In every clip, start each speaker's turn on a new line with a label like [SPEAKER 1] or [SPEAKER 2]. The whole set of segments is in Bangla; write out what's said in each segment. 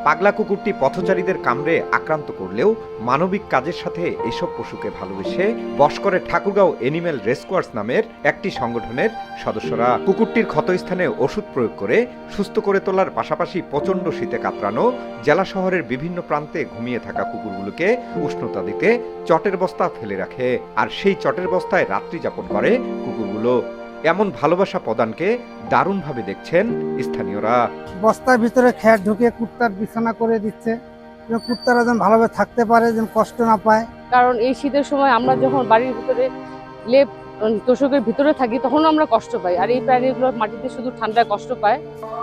[SPEAKER 1] পাগলা কুকুরটি পথচারীদের কামড়ে আক্রান্ত করলেও মানবিক কাজের সাথে এসব পশুকে ভালোবেসে বশ করে ঠাকুরগাঁও এনিম্যাল রেস্কোয়ার্স নামের একটি সংগঠনের সদস্যরা কুকুরটির ক্ষতস্থানে ওষুধ প্রয়োগ করে সুস্থ করে তোলার পাশাপাশি প্রচণ্ড শীতে কাতরানো জেলা শহরের বিভিন্ন প্রান্তে ঘুমিয়ে থাকা কুকুরগুলোকে উষ্ণতা দিতে চটের বস্তা ফেলে রাখে। আর সেই চটের বস্তায় রাত্রি যাপন করে কুকুরগুলো। এমন ভালোবাসা প্রদানকে দারুণভাবে দেখছেন স্থানীয়রা।
[SPEAKER 2] বস্তার ভিতরে খ্যার ঢুকিয়ে কুত্তার বিছানা করে দিচ্ছে। কুত্তারা যেন ভালোভাবে থাকতে পারে যেন কষ্ট না পায়।
[SPEAKER 3] কারণ এই শীতের সময় আমরা যখন বাড়ির ভিতরে লেপ তোষকের ভিতরে থাকি তখন আমরা কষ্ট পাই। আর এই প্রাণীগুলো মাটিতে শুধু ঠান্ডায় কষ্ট পায়।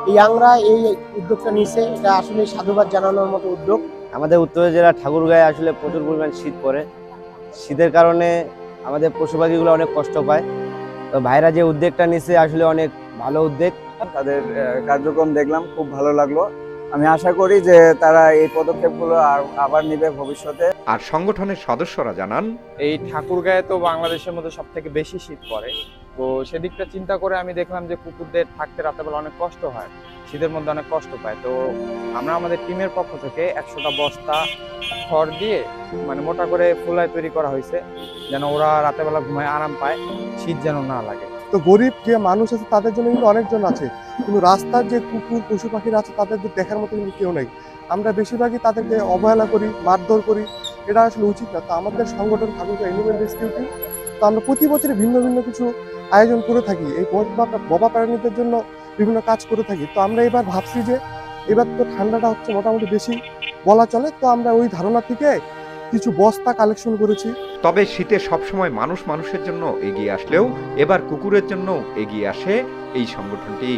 [SPEAKER 4] এই ইয়াংরা এই উদ্যোগটা নিয়েছে এটা আসলে সাধুবাদ জানানোর মতো উদ্যোগ।
[SPEAKER 5] আমাদের উত্তর জেলা ঠাকুরগাঁয়ে আসলে প্রচুর পরিমাণ শীত পড়ে। শীতের কারণে আমাদের পশু পাখিগুলো অনেক কষ্ট পায়। তো ভাইরা যে উদ্যোগটা নিচ্ছে আসলে অনেক ভালো উদ্যোগ।
[SPEAKER 6] তাদের কার্যক্রম দেখলাম খুব ভালো লাগল। আমি আশা করি যে তারা এই পদক্ষেপগুলো আর আবার নেবে ভবিষ্যতে।
[SPEAKER 1] আর সংগঠনের সদস্যরা জানান
[SPEAKER 7] এই ঠাকুরগাঁয়ে তো বাংলাদেশের মধ্যে সব থেকে বেশি শীত পড়ে। তো সেদিকটা চিন্তা করে আমি দেখলাম যে কুকুরদের থাকতে রাতেবেলা অনেক কষ্ট হয়, শীতের মধ্যে অনেক কষ্ট পায়। তো আমরা আমাদের টিমের পক্ষ থেকে একশোটা বস্তা খড় দিয়ে মানে মোটা করে ফুলায় তৈরি করা হয়েছে, যেন ওরা রাতেবেলা ঘুমায়, আরাম পায়, শীত যেন না লাগে।
[SPEAKER 8] তো গরিব যে মানুষ আছে, তাদের জন্য কিন্তু অনেকজন আছে। কিন্তু রাস্তার যে কুকুর, পশু পাখিরা আছে, তাদের দেখার মতো কিন্তু কেউ নেই। আমরা বেশিরভাগই তাদেরকে অবহেলা করি, মারধর করি, এটা আসলে উচিত না। তো আমাদের সংগঠন ঠাকুর এনিমেল রেস্কিউ টিম। তো আমরা প্রতি বছরে ভিন্ন ভিন্ন কিছু আয়োজন করে থাকি। এই বাবা প্রাণীদের জন্য বিভিন্ন কাজ করে থাকি। তো আমরা এবার ভাবছি যে এবার তো ঠান্ডাটা হচ্ছে মোটামুটি বেশি বলা চলে। তো আমরা ওই ধারণা থেকে কিছু বস্তা কালেকশন করেছি।
[SPEAKER 1] তবে শীতে সবসময় মানুষ মানুষের জন্য এগিয়ে আসলেও এবার কুকুরের জন্য এগিয়ে আসে এই সংগঠনটি।